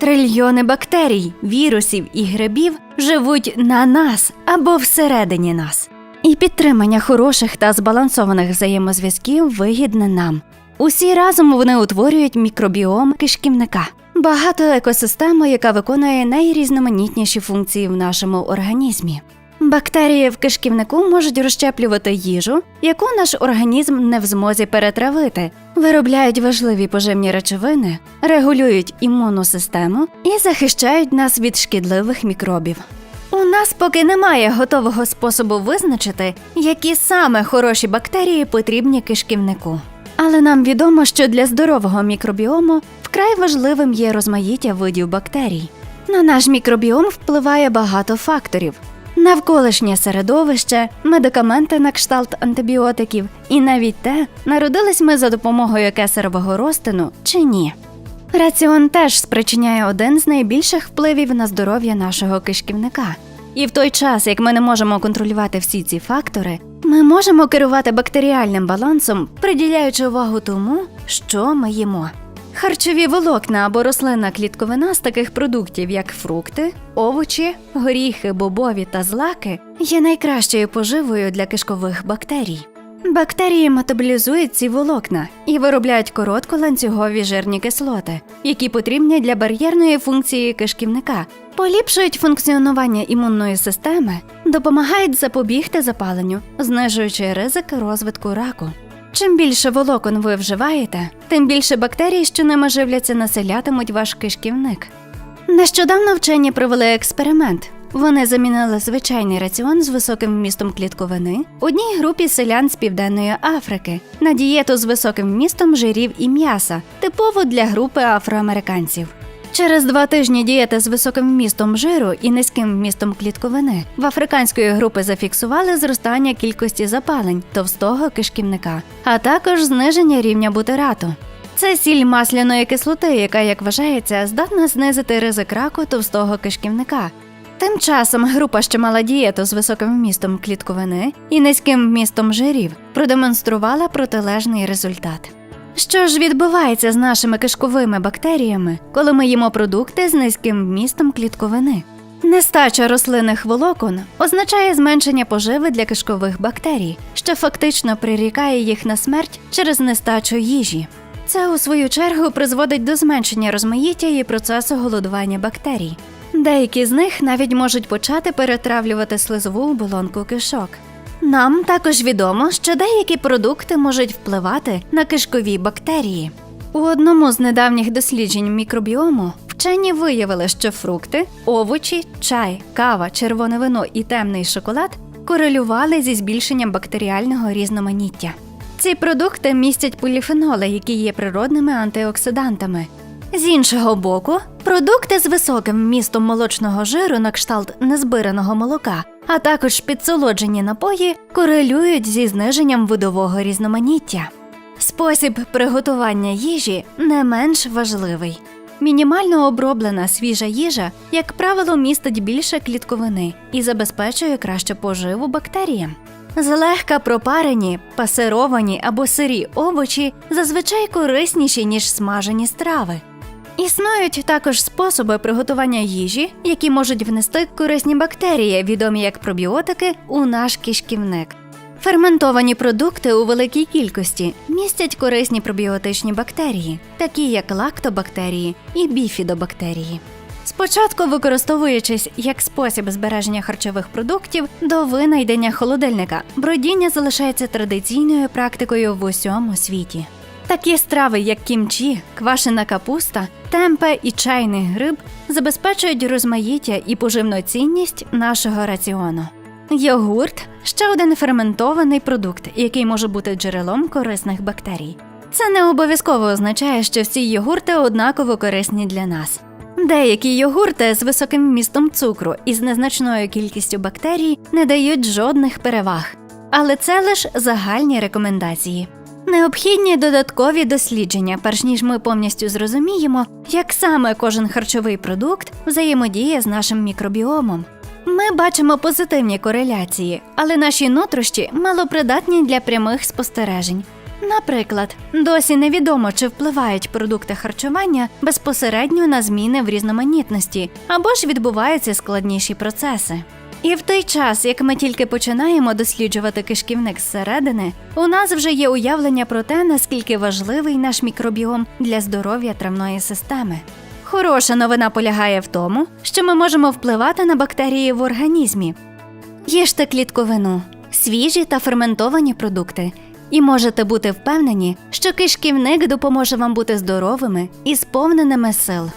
Трильйони бактерій, вірусів і грибів живуть на нас або всередині нас. І підтримання хороших та збалансованих взаємозв'язків вигідне нам. Усі разом вони утворюють мікробіом кишківника. Багато екосистему, яка виконує найрізноманітніші функції в нашому організмі. Бактерії в кишківнику можуть розщеплювати їжу, яку наш організм не в змозі перетравити, виробляють важливі поживні речовини, регулюють імунну систему і захищають нас від шкідливих мікробів. У нас поки немає готового способу визначити, які саме хороші бактерії потрібні кишківнику. Але нам відомо, що для здорового мікробіому вкрай важливим є розмаїття видів бактерій. На наш мікробіом впливає багато факторів: навколишнє середовище, медикаменти на кшталт антибіотиків, і навіть те, народились ми за допомогою кесарового розтину чи ні. Раціон теж спричиняє один з найбільших впливів на здоров'я нашого кишківника. І в той час, як ми не можемо контролювати всі ці фактори, ми можемо керувати бактеріальним балансом, приділяючи увагу тому, що ми їмо. Харчові волокна або рослинна клітковина з таких продуктів, як фрукти, овочі, горіхи, бобові та злаки, є найкращою поживою для кишкових бактерій. Бактерії метаболізують ці волокна і виробляють коротколанцюгові жирні кислоти, які потрібні для бар'єрної функції кишківника, поліпшують функціонування імунної системи, допомагають запобігти запаленню, знижуючи ризик розвитку раку. Чим більше волокон ви вживаєте, тим більше бактерій, що ними живляться, населятимуть ваш кишківник. Нещодавно вчені провели експеримент. Вони замінили звичайний раціон з високим вмістом клітковини одній групі селян з Південної Африки на дієту з високим вмістом жирів і м'яса, типово для групи афроамериканців. Через два тижні дієти з високим вмістом жиру і низьким вмістом клітковини в африканської групи зафіксували зростання кількості запалень товстого кишківника, а також зниження рівня бутирату. Це сіль масляної кислоти, яка, як вважається, здатна знизити ризик раку товстого кишківника. Тим часом група, що мала дієту з високим вмістом клітковини і низьким вмістом жирів, продемонструвала протилежний результат. Що ж відбувається з нашими кишковими бактеріями, коли ми їмо продукти з низьким вмістом клітковини? Нестача рослинних волокон означає зменшення поживи для кишкових бактерій, що фактично прирікає їх на смерть через нестачу їжі. Це у свою чергу призводить до зменшення розмаїття і процесу голодування бактерій. Деякі з них навіть можуть почати перетравлювати слизову оболонку кишок. Нам також відомо, що деякі продукти можуть впливати на кишкові бактерії. У одному з недавніх досліджень мікробіому вчені виявили, що фрукти, овочі, чай, кава, червоне вино і темний шоколад корелювали зі збільшенням бактеріального різноманіття. Ці продукти містять поліфеноли, які є природними антиоксидантами. З іншого боку, продукти з високим вмістом молочного жиру на кшталт незбираного молока, а також підсолоджені напої корелюють зі зниженням видового різноманіття. Спосіб приготування їжі не менш важливий. Мінімально оброблена свіжа їжа, як правило, містить більше клітковини і забезпечує кращу поживу бактеріям. Злегка пропарені, пасировані або сирі овочі зазвичай корисніші, ніж смажені страви. Існують також способи приготування їжі, які можуть внести корисні бактерії, відомі як пробіотики, у наш кишківник. Ферментовані продукти у великій кількості містять корисні пробіотичні бактерії, такі як лактобактерії і біфідобактерії. Спочатку використовуючись як спосіб збереження харчових продуктів до винайдення холодильника, бродіння залишається традиційною практикою в усьому світі. Такі страви, як кімчі, квашена капуста, темпе і чайний гриб, забезпечують розмаїття і поживну цінність нашого раціону. Йогурт ще один ферментований продукт, який може бути джерелом корисних бактерій. Це не обов'язково означає, що всі йогурти однаково корисні для нас. Деякі йогурти з високим вмістом цукру і з незначною кількістю бактерій не дають жодних переваг, але це лише загальні рекомендації. Необхідні додаткові дослідження, перш ніж ми повністю зрозуміємо, як саме кожен харчовий продукт взаємодіє з нашим мікробіомом. Ми бачимо позитивні кореляції, але наші нутрощі малопридатні для прямих спостережень. Наприклад, досі невідомо, чи впливають продукти харчування безпосередньо на зміни в різноманітності або ж відбуваються складніші процеси. І в той час, як ми тільки починаємо досліджувати кишківник зсередини, у нас вже є уявлення про те, наскільки важливий наш мікробіом для здоров'я травної системи. Хороша новина полягає в тому, що ми можемо впливати на бактерії в організмі. Їжте клітковину, свіжі та ферментовані продукти, і можете бути впевнені, що кишківник допоможе вам бути здоровими і сповненими сил.